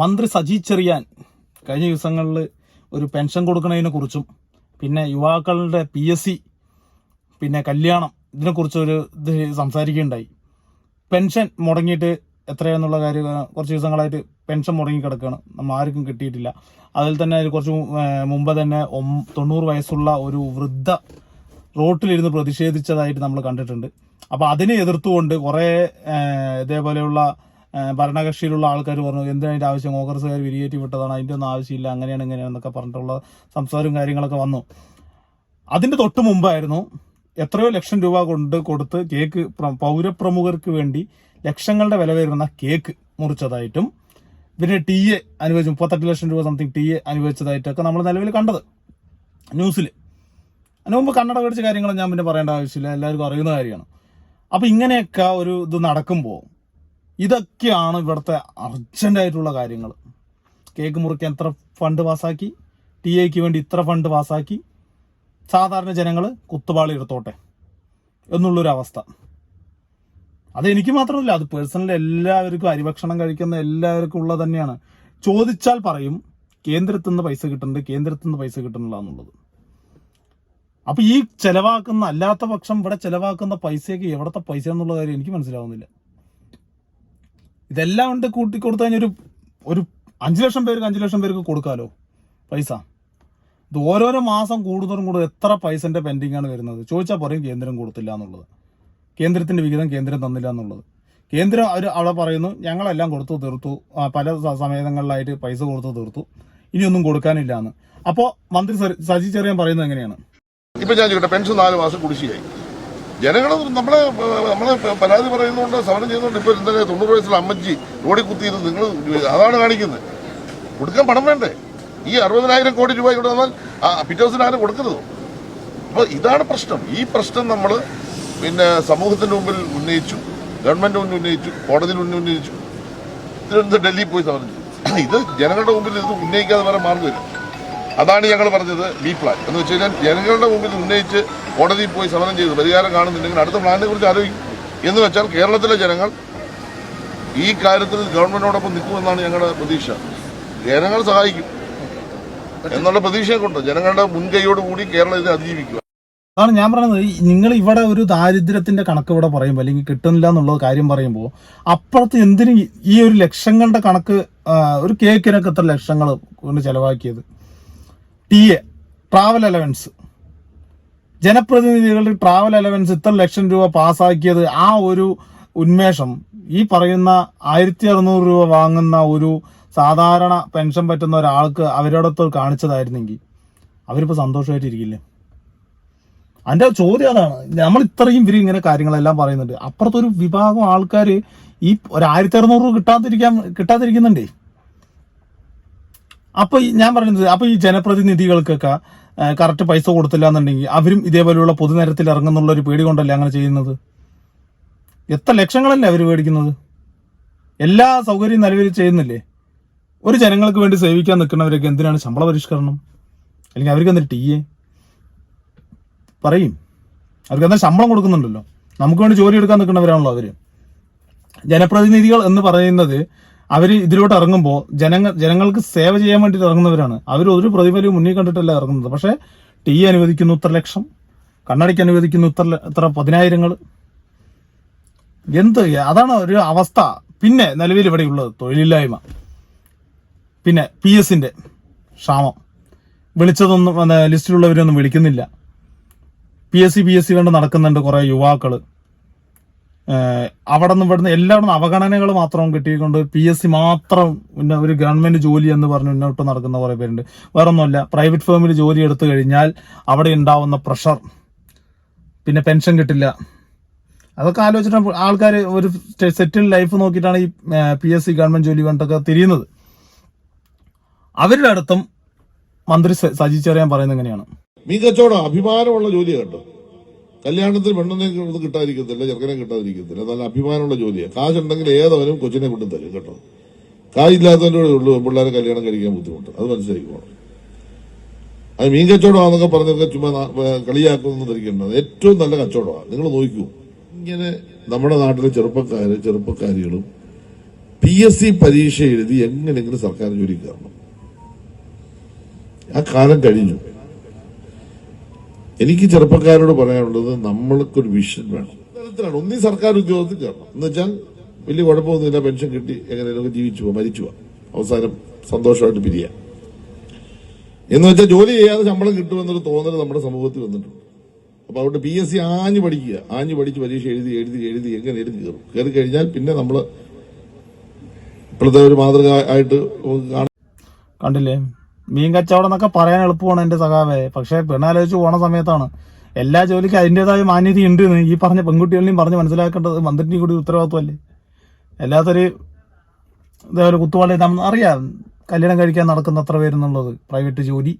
മന്ത്രി സജി ചെറിയാൻ കഴിഞ്ഞ ദിവസങ്ങളിൽ ഒരു പെൻഷൻ കൊടുക്കുന്നതിനെ കുറിച്ചും പിന്നെ യുവാക്കളുടെ പി എസ് സി പിന്നെ കല്യാണം ഇതിനെക്കുറിച്ചൊരു ഇത് സംസാരിക്കുകയുണ്ടായി. പെൻഷൻ മുടങ്ങിയിട്ട് എത്രയാന്നുള്ള കാര്യം കുറച്ച് ദിവസങ്ങളായിട്ട് പെൻഷൻ മുടങ്ങി കിടക്കുകയാണ്. നമ്മൾ ആർക്കും കിട്ടിയിട്ടില്ല. അതിൽ തന്നെ കുറച്ച് മുമ്പ് തന്നെ തൊണ്ണൂറ് വയസ്സുള്ള ഒരു വൃദ്ധ റോട്ടിലിരുന്ന് പ്രതിഷേധിച്ചതായിട്ട് നമ്മൾ കണ്ടിട്ടുണ്ട്. അപ്പോൾ അതിനെ എതിർത്തുകൊണ്ട് കുറേ ഇതേപോലെയുള്ള ഭരണകക്ഷിയിലുള്ള ആൾക്കാർ പറഞ്ഞു എന്തിനാണ് അതിന്റെ ആവശ്യം? കോൺഗ്രസ്സുകാർ വിരിയേറ്റി വിട്ടതാണ് അതിന്റെ ഒന്നും ആവശ്യമില്ല. അങ്ങനെയാണ് ഇങ്ങനെയാണെന്നൊക്കെ പറഞ്ഞിട്ടുള്ള സംസാരവും കാര്യങ്ങളൊക്കെ വന്നു. അതിന്റെ തൊട്ട് മുമ്പായിരുന്നു എത്രയോ ലക്ഷം രൂപ കൊണ്ട് കൊടുത്ത് കേക്ക് പ്ര- പൗരപ്രമുഖർക്ക് വേണ്ടി ലക്ഷങ്ങളുടെ വില വരുന്ന കേക്ക് മുറിച്ചതായിട്ടും പിന്നെ ടി എ അനുവദിച്ചു. മുപ്പത്തെട്ട് ലക്ഷം രൂപ സംതിങ് ടി എ അനുവദിച്ചതായിട്ടൊക്കെ നമ്മൾ നിലവിൽ കണ്ടത് ന്യൂസിൽ. അതിന് മുമ്പ് കന്നഡ മേടിച്ച കാര്യങ്ങൾ ഞാൻ പിന്നെ പറയേണ്ട ആവശ്യമില്ല. എല്ലാവർക്കും അറിയുന്ന കാര്യമാണ്. അപ്പം ഇങ്ങനെയൊക്കെ ഒരു ഇത് നടക്കുമ്പോൾ ഇതൊക്കെയാണ് ഇവിടുത്തെ അർജന്റായിട്ടുള്ള കാര്യങ്ങൾ. കേക്ക് മുറിക്കാൻ എത്ര ഫണ്ട് പാസ്സാക്കി ടി എക്ക് വേണ്ടി ഇത്ര ഫണ്ട് പാസ്സാക്കി സാധാരണ ജനങ്ങൾ കുത്തുപാളി എടുത്തോട്ടെ എന്നുള്ളൊരവസ്ഥ അതെനിക്ക് മാത്രമല്ല അത് പേഴ്സണലി എല്ലാവർക്കും അരിഭക്ഷണം കഴിക്കുന്ന എല്ലാവർക്കും ഉള്ളത് തന്നെയാണ്. ചോദിച്ചാൽ പറയും കേന്ദ്രത്തിൽ നിന്ന് പൈസ കിട്ടുന്നുണ്ട് കേന്ദ്രത്തിൽ നിന്ന് പൈസ കിട്ടുന്നില്ല എന്നുള്ളത്. അപ്പൊ ഈ ചെലവാക്കുന്ന അല്ലാത്ത പക്ഷം ഇവിടെ ചെലവാക്കുന്ന പൈസയൊക്കെ എവിടത്തെ പൈസ എന്നുള്ള കാര്യം എനിക്ക് മനസ്സിലാവുന്നില്ല. ഇതെല്ലാം കൊണ്ട് കൂട്ടി കൊടുത്തു കഴിഞ്ഞാൽ ഒരു ഒരു അഞ്ചു ലക്ഷം പേർക്ക് അഞ്ചു ലക്ഷം പേർക്ക് കൊടുക്കാമല്ലോ പൈസ. ഇത് ഓരോരോ മാസം കൂടുതലും കൂടുതൽ എത്ര പൈസന്റെ പെൻഡിങ് ആണ് വരുന്നത്? ചോദിച്ചാൽ പറയും കേന്ദ്രം കൊടുത്തില്ല എന്നുള്ളത്. കേന്ദ്രത്തിന്റെ വിഹിതം കേന്ദ്രം തന്നില്ല എന്നുള്ളത്. കേന്ദ്രം അവർ അവിടെ പറയുന്നു ഞങ്ങളെല്ലാം കൊടുത്തു തീർത്തു. പല സമയങ്ങളിലായിട്ട് പൈസ കൊടുത്തു തീർത്തു. ഇനിയൊന്നും കൊടുക്കാനില്ല എന്ന്. അപ്പോൾ മന്ത്രി സജി ചെറിയാൻ പറയുന്നത് എങ്ങനെയാണ്? ഇപ്പൊ ഞാൻ പെൻഷൻ നാല് മാസം കുടിശ്ശിയായി ജനങ്ങൾ നമ്മളെ നമ്മളെ പരാതി പറയുന്നതുകൊണ്ട് സമരം ചെയ്യുന്നുണ്ട്. ഇപ്പോൾ എന്താ തൊണ്ണൂറ് വയസ്സിൽ അമ്മച്ചി റോഡിൽ കുത്തിയത് നിങ്ങൾ അതാണ് കാണിക്കുന്നത്. കൊടുക്കാൻ പണം വേണ്ടേ? ഈ അറുപതിനായിരം കോടി രൂപ ഇവിടെ വന്നാൽ പിറ്റേ ദിവസം ആരും കൊടുക്കരുത്? അപ്പോൾ ഇതാണ് പ്രശ്നം. ഈ പ്രശ്നം നമ്മൾ പിന്നെ സമൂഹത്തിന്റെ മുമ്പിൽ ഉന്നയിച്ചു ഗവൺമെന്റ് മുന്നിൽ ഉന്നയിച്ചു കോടതിയിൽ മുന്നിൽ ഉന്നയിച്ചു. തിരുവനന്തപുരം ഡൽഹിയിൽ പോയി സമരം ചെയ്തു. ഇത് ജനങ്ങളുടെ മുമ്പിൽ ഇത് ഉന്നയിക്കാതെ വേറെ മാർഗമില്ല. അതാണ് ഞങ്ങൾ പറഞ്ഞത് ബി പ്ലാൻ എന്ന് വെച്ച് കഴിഞ്ഞാൽ ജനങ്ങളുടെ മുമ്പിൽ ഉന്നയിച്ച് കോടതിയിൽ പോയി സമരം ചെയ്ത് പരിഹാരം കാണുന്നില്ലെങ്കിൽ അടുത്ത പ്ലാനിനെ കുറിച്ച് ആലോചിക്കും. എന്ന് വെച്ചാൽ കേരളത്തിലെ ജനങ്ങൾ ഈ കാര്യത്തിൽ ഗവൺമെന്റിനോടൊപ്പം നിൽക്കുമെന്നാണ് ഞങ്ങളുടെ പ്രതീക്ഷ. ജനങ്ങൾ സഹായിക്കും. എന്നുള്ള പ്രതീക്ഷയെ കൊണ്ട് ജനങ്ങളുടെ മുൻകൈയോടുകൂടി കേരളം ഇതിനെ അതിജീവിക്കുക അതാണ് ഞാൻ പറയുന്നത് നിങ്ങൾ ഇവിടെ ഒരു ദാരിദ്ര്യത്തിന്റെ കണക്ക് ഇവിടെ പറയുമ്പോൾ അല്ലെങ്കിൽ കിട്ടുന്നില്ല എന്നുള്ള കാര്യം പറയുമ്പോൾ അപ്പുറത്ത് എന്തിനും ഈ ഒരു ലക്ഷങ്ങളുടെ കണക്ക് ഒരു കേക്കിനൊക്കെ എത്ര ലക്ഷങ്ങൾ കൊണ്ട് ചെലവാക്കിയത്? ടി എ ട്രാവൽ അലവൻസ് ജനപ്രതിനിധികളുടെ ട്രാവൽ അലവൻസ് ഇത്ര ലക്ഷം രൂപ പാസ്സാക്കിയത് ആ ഒരു ഉന്മേഷം. ഈ പറയുന്ന ആയിരത്തി അറുന്നൂറ് രൂപ വാങ്ങുന്ന ഒരു സാധാരണ പെൻഷൻ പറ്റുന്ന ഒരാൾക്ക് അവരോടൊത്ത് കാണിച്ചതായിരുന്നെങ്കിൽ അവരിപ്പോൾ സന്തോഷമായിട്ടിരിക്കില്ലേ അതിന്റെ ചോദ്യം അതാണ്. നമ്മൾ ഇത്രയും ഇവർ ഇങ്ങനെ കാര്യങ്ങളെല്ലാം പറയുന്നുണ്ട്. അപ്പുറത്തൊരു വിഭാഗം ആൾക്കാർ ഈ ഒരു ആയിരത്തി അറുന്നൂറ് കിട്ടാതിരിക്കാൻ കിട്ടാതിരിക്കുന്നുണ്ടേ? അപ്പൊ ഞാൻ പറയുന്നത് അപ്പൊ ഈ ജനപ്രതിനിധികൾക്കൊക്കെ കറക്റ്റ് പൈസ കൊടുത്തില്ല എന്നുണ്ടെങ്കിൽ അവരും ഇതേപോലെയുള്ള പൊതുനിരത്തിൽ ഇറങ്ങുന്നുള്ള ഒരു പേടി കൊണ്ടല്ലേ അങ്ങനെ ചെയ്യുന്നത്? എത്ര ലക്ഷങ്ങളല്ലേ അവർ മേടിക്കുന്നത്? എല്ലാ സൗകര്യവും നിലവിൽ ചെയ്യുന്നില്ലേ? ഒരു ജനങ്ങൾക്ക് വേണ്ടി സേവിക്കാൻ നിൽക്കുന്നവരൊക്കെ എന്തിനാണ് ശമ്പള പരിഷ്കരണം? അല്ലെങ്കിൽ അവർക്ക് എന്തിട്ട് ടീ എ? പറയും. അവർക്ക് എന്താ ശമ്പളം കൊടുക്കുന്നുണ്ടല്ലോ. നമുക്ക് വേണ്ടി ജോലി എടുക്കാൻ നിൽക്കുന്നവരാണല്ലോ അവർ. ജനപ്രതിനിധികൾ എന്ന് പറയുന്നത് അവർ ഇതിലോട്ട് ഇറങ്ങുമ്പോൾ ജനങ്ങൾ ജനങ്ങൾക്ക് സേവ ചെയ്യാൻ വേണ്ടിയിട്ട് ഇറങ്ങുന്നവരാണ്. അവർ ഒരു പ്രതിഫലവും മുന്നിൽ കണ്ടിട്ടല്ല ഇറങ്ങുന്നത്. പക്ഷേ ടി അനുവദിക്കുന്നു ഇത്ര ലക്ഷം. കണ്ണടയ്ക്ക് അനുവദിക്കുന്നു ഇത്ര ഇത്ര പതിനായിരങ്ങൾ എന്ത് അതാണ് ഒരു അവസ്ഥ. പിന്നെ നിലവിൽ ഇവിടെ ഉള്ളത് തൊഴിലില്ലായ്മ. പിന്നെ പി എസിന്റെ ക്ഷാമം. വിളിച്ചതൊന്നും ലിസ്റ്റിലുള്ളവരൊന്നും വിളിക്കുന്നില്ല. P S C P S C കണ്ട് നടക്കുന്നുണ്ട് കുറെ യുവാക്കൾ. ഏഹ് അവിടെ നിന്ന് ഇവിടുന്ന് എല്ലായിടത്തും അവഗണനകൾ മാത്രം കിട്ടിക്കൊണ്ട് പി എസ് സി മാത്രം പിന്നെ ഒരു ഗവൺമെന്റ് ജോലി എന്ന് പറഞ്ഞ് മുന്നോട്ട് നടക്കുന്ന കുറെ പേരുണ്ട്. വേറെ ഒന്നുമില്ല പ്രൈവറ്റ് ഫേമിൽ ജോലി എടുത്തു കഴിഞ്ഞാൽ അവിടെ ഉണ്ടാവുന്ന പ്രഷർ പിന്നെ പെൻഷൻ കിട്ടില്ല. അതൊക്കെ ആലോചിച്ചിട്ട് ആൾക്കാർ ഒരു സെറ്റിൽ ലൈഫ് നോക്കിയിട്ടാണ് ഈ പി എസ് സി ഗവൺമെന്റ് ജോലി കണ്ടൊക്കെ തിരിയുന്നത്. അവരുടെ അടുത്തും മന്ത്രി സജി ചെറിയാൻ പറയുന്നത് എങ്ങനെയാണ് മീൻ അഭിമാനമുള്ള ജോലി കേട്ടോ കല്യാണത്തിന് പെണ്ണിനെ കിട്ടാതിരിക്കത്തില്ല ചെറുക്കനെ കിട്ടാതിരിക്കത്തില്ല. നല്ല അഭിമാനമുള്ള ജോലിയാണ് കാശുണ്ടെങ്കിൽ ഏതവനും കൊച്ചിനെ കൊണ്ടു തരും കേട്ടോ. കായില്ലാത്തവന്റെ ഉള്ളൂ പിള്ളേരെ കല്യാണം കഴിക്കാൻ ബുദ്ധിമുട്ട്. അത് മനസ്സിലാക്കിക്കോണം. അത് മീൻ കച്ചവടമാണെന്നൊക്കെ പറഞ്ഞൊക്കെ ചുമ്മാ കളിയാക്കുന്നു ധരിക്കേണ്ടത് ഏറ്റവും നല്ല കച്ചവടമാണ്. നിങ്ങൾ നോക്കൂ. ഇങ്ങനെ നമ്മുടെ നാട്ടിലെ ചെറുപ്പക്കാര് ചെറുപ്പക്കാരികളും പി എസ് സി പരീക്ഷ എഴുതി എങ്ങനെയെങ്കിലും സർക്കാർ ജോലി കയറണം. ആ കാലം കഴിഞ്ഞു. എനിക്ക് ചെറുപ്പക്കാരോട് പറയാനുള്ളത് നമ്മൾക്കൊരു വിഷൻ വേണം. തരത്തിലാണ് ഒന്നീ സർക്കാർ ഉദ്യോഗത്തിൽ കയറണം എന്ന് വെച്ചാൽ വലിയ കുഴപ്പമൊന്നുമില്ല. പെൻഷൻ കിട്ടി എങ്ങനെയൊക്കെ ജീവിച്ചു പോവാം മരിച്ചു പോവാം. അവസാനം സന്തോഷമായിട്ട് പിരിയാം. എന്ന് വെച്ചാൽ ജോലി ചെയ്യാതെ ശമ്പളം കിട്ടുമെന്നൊരു തോന്നൽ നമ്മുടെ സമൂഹത്തിൽ വന്നിട്ടുണ്ട്. അപ്പൊ അവിടെ പി എസ് സി ആഞ്ഞു പഠിക്കുക. ആഞ്ഞു പഠിച്ച് പരീക്ഷ എഴുതി എഴുതി എഴുതി എങ്ങനെ എഴുതി കയറും. കയറി കഴിഞ്ഞാൽ പിന്നെ നമ്മൾ ഇപ്പോഴത്തെ ഒരു മാതൃക ആയിട്ട് കാണാം. കണ്ടില്ലേ? മീൻ കച്ചവടം എന്നൊക്കെ പറയാൻ എളുപ്പമാണ് എന്റെ സഖാവേ. പക്ഷെ പെണ്ണാലോചിച്ച് പോണ സമയത്താണ്. എല്ലാ ജോലിക്കും അതിന്റെതായ മാന്യത ഉണ്ട് എന്ന് ഈ പറഞ്ഞ പെൺകുട്ടികളെയും പറഞ്ഞ് മനസ്സിലാക്കേണ്ടത് മന്ത്രിന്റെയും കൂടി ഉത്തരവാദിത്വമല്ലേ? എല്ലാത്തൊരു ഇതേപോലെ കുത്തുവാളി അറിയാം. കല്യാണം കഴിക്കാൻ നടക്കുന്ന അത്ര പേരെന്നുള്ളത്. പ്രൈവറ്റ് ജോലി.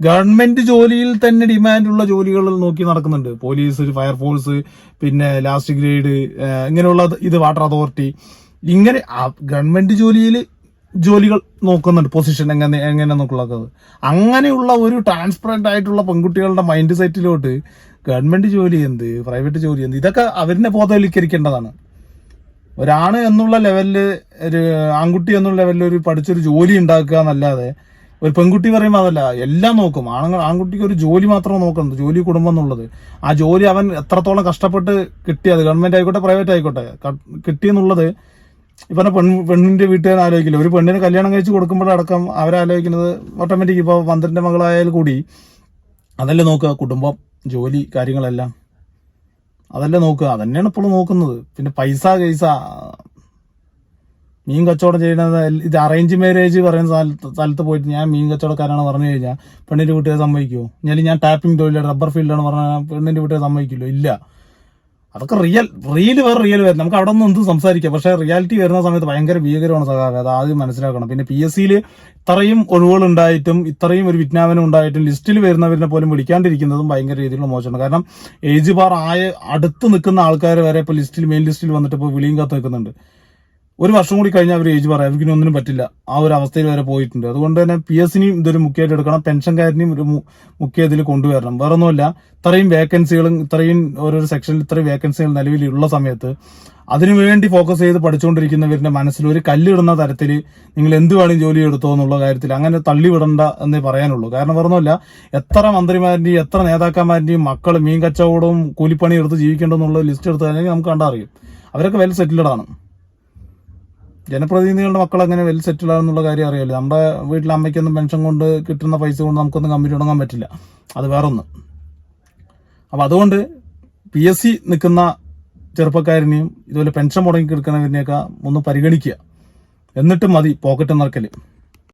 ഗവൺമെന്റ് ജോലിയിൽ തന്നെ ഡിമാൻഡുള്ള ജോലികളിൽ നോക്കി നടക്കുന്നുണ്ട്. പോലീസ് ഫയർഫോഴ്സ് പിന്നെ ലാസ്റ്റ് ഗ്രേഡ് ഇങ്ങനെയുള്ള ഇത് വാട്ടർ അതോറിറ്റി. ഇങ്ങനെ ഗവൺമെന്റ് ജോലിയിൽ ജോലികൾ നോക്കുന്നുണ്ട്. പൊസിഷൻ എങ്ങനെ എങ്ങനെ നോക്കുള്ളത് അങ്ങനെയുള്ള ഒരു ട്രാൻസ്പെറന്റ് ആയിട്ടുള്ള പെൺകുട്ടികളുടെ മൈൻഡ് സെറ്റിലോട്ട് ഗവൺമെന്റ് ജോലി എന്ത് പ്രൈവറ്റ് ജോലി എന്ത് ഇതൊക്കെ അവരിനെ ബോധവൽക്കരിക്കേണ്ടതാണ്. ഒരാണ് എന്നുള്ള ലെവലിൽ ഒരു ആൺകുട്ടി എന്നുള്ള ലെവലിൽ ഒരു പഠിച്ചൊരു ജോലി ഉണ്ടാക്കുക എന്നല്ലാതെ ഒരു പെൺകുട്ടി പറയുമ്പോൾ അതല്ല എല്ലാം നോക്കും. ആണുങ്ങൾ ആൺകുട്ടിക്ക് ഒരു ജോലി മാത്രം നോക്കുന്നത് ജോലി കുടുംബം എന്നുള്ളത്. ആ ജോലി അവൻ എത്രത്തോളം കഷ്ടപ്പെട്ട് കിട്ടിയത് ഗവൺമെന്റ് ആയിക്കോട്ടെ പ്രൈവറ്റ് ആയിക്കോട്ടെ കിട്ടിയെന്നുള്ളത് ഇവനെ പെൺ പെണ്ണിന്റെ വീട്ടുകാർ ആലോചിക്കില്ല. ഒരു പെണ്ണിന് കല്യാണം കഴിച്ച് കൊടുക്കുമ്പോഴടക്കം അവരാലോചിക്കുന്നത്. ഓട്ടോമാറ്റിക് ഇപ്പോൾ പന്ത്രണ്ട് മകളായാൽ കൂടി അതല്ലേ നോക്കുക. കുടുംബം ജോലി കാര്യങ്ങളെല്ലാം. അതല്ലേ നോക്കുക. അതന്നെയാണ് ഇപ്പോൾ നോക്കുന്നത്. പിന്നെ പൈസ കൈസ മീൻ കച്ചവടം ചെയ്യുന്നത് ഇത് അറേഞ്ച് മാരേജ് പറയുന്ന സ്ഥലത്ത് പോയിട്ട് ഞാൻ മീൻ കച്ചവടക്കാരാണ് പറഞ്ഞു കഴിഞ്ഞാൽ പെണ്ണിന്റെ വീട്ടുകാരെ സമ്മതിക്കുമോ ഞാൻ ഞാൻ ടാപ്പിംഗ് തൊഴിലാണ് റബ്ബർ ഫീൽഡാണ് പറഞ്ഞാൽ പെണ്ണിന്റെ വീട്ടുകാരെ സമ്മതിക്കില്ലോ? ഇല്ല. അതൊക്കെ റിയൽ റിയൽ വേറെ റിയൽ വരും നമുക്ക് അവിടെ നിന്ന് എന്ത് സംസാരിക്കാം. പക്ഷേ റിയാലിറ്റി വരുന്ന സമയത്ത് ഭയങ്കര ഭീകരമാണ് സഖാവേ. അത് ആദ്യം മനസ്സിലാക്കണം. പിന്നെ പി എസ് സിയിൽ ഇത്രയും ഒഴിവുകൾ ഉണ്ടായിട്ടും ഇത്രയും ഒരു വിജ്ഞാപനം ഉണ്ടായിട്ടും ലിസ്റ്റിൽ വരുന്നവരിനെ പോലും വിളിക്കാണ്ടിരിക്കുന്നതും ഭയങ്കര രീതിയിലുള്ള മോശമാണ്. കാരണം ഏജ് ബാർ ആയ അടുത്ത് നിൽക്കുന്ന ആൾക്കാർ വരെ ഇപ്പോൾ ലിസ്റ്റിൽ മെയിൻ ലിസ്റ്റിൽ വന്നിട്ട് ഇപ്പോൾ വിളിയും കാത്ത് നിൽക്കുന്നുണ്ട്. ഒരു വർഷം കൂടി കഴിഞ്ഞാൽ അവർ ഏജ് പറയാം. അവർക്ക് ഇനി ഒന്നിനും പറ്റില്ല. ആ ഒരു അവസ്ഥയിൽ വരെ പോയിട്ടുണ്ട്. അതുകൊണ്ട് തന്നെ പി എസ് സിനെയും ഇതൊരു മുഖ്യമായിട്ട് എടുക്കണം. പെൻഷൻകാരനെയും ഒരു മുഖ്യ ഇതിൽ കൊണ്ടുവരണം. വേറെ ഒന്നുമില്ല ഇത്രയും വേക്കൻസികളും ഇത്രയും ഓരോ സെക്ഷനിൽ ഇത്രയും വേക്കൻസികൾ നിലവിലുള്ള സമയത്ത് അതിനുവേണ്ടി ഫോക്കസ് ചെയ്ത് പഠിച്ചുകൊണ്ടിരിക്കുന്നവരുടെ മനസ്സിൽ ഒരു കല്ലിടുന്ന തരത്തിൽ നിങ്ങൾ എന്ത് വേണമെങ്കിലും ജോലി എടുത്തോ എന്നുള്ള കാര്യത്തിൽ അങ്ങനെ തള്ളിവിടണ്ട എന്നേ പറയാനുള്ളൂ. കാരണം പറഞ്ഞല്ല എത്ര മന്ത്രിമാരുടെയും എത്ര നേതാക്കന്മാരുടെയും മക്കൾ മീൻ കച്ചവടവും കൂലിപ്പണി എടുത്ത് ജീവിക്കേണ്ടെന്നുള്ള ലിസ്റ്റ് എടുത്ത് നമുക്ക് കണ്ടറിയും. അവരൊക്കെ വെൽ സെറ്റിൽഡ് ആണ്. ജനപ്രതിനിധികളുടെ മക്കൾ അങ്ങനെ വെൽ സെറ്റിൽ ആണെന്നുള്ള കാര്യം അറിയില്ല നമ്മുടെ വീട്ടിലെ അമ്മയ്ക്കൊന്നും പെൻഷൻ കൊണ്ട് കിട്ടുന്ന പൈസ കൊണ്ട് നമുക്കൊന്നും കമ്പനി തുടങ്ങാൻ പറ്റില്ല. അത് വേറൊന്ന്. അപ്പോൾ അതുകൊണ്ട് പി എസ് സി നിൽക്കുന്ന ചെറുപ്പക്കാരനെയും ഇതുപോലെ പെൻഷൻ മുടങ്ങി കിടക്കുന്നവരിനെയൊക്കെ ഒന്ന് പരിഗണിക്കുക. എന്നിട്ടും മതി പോക്കറ്റ് നിറക്കൽ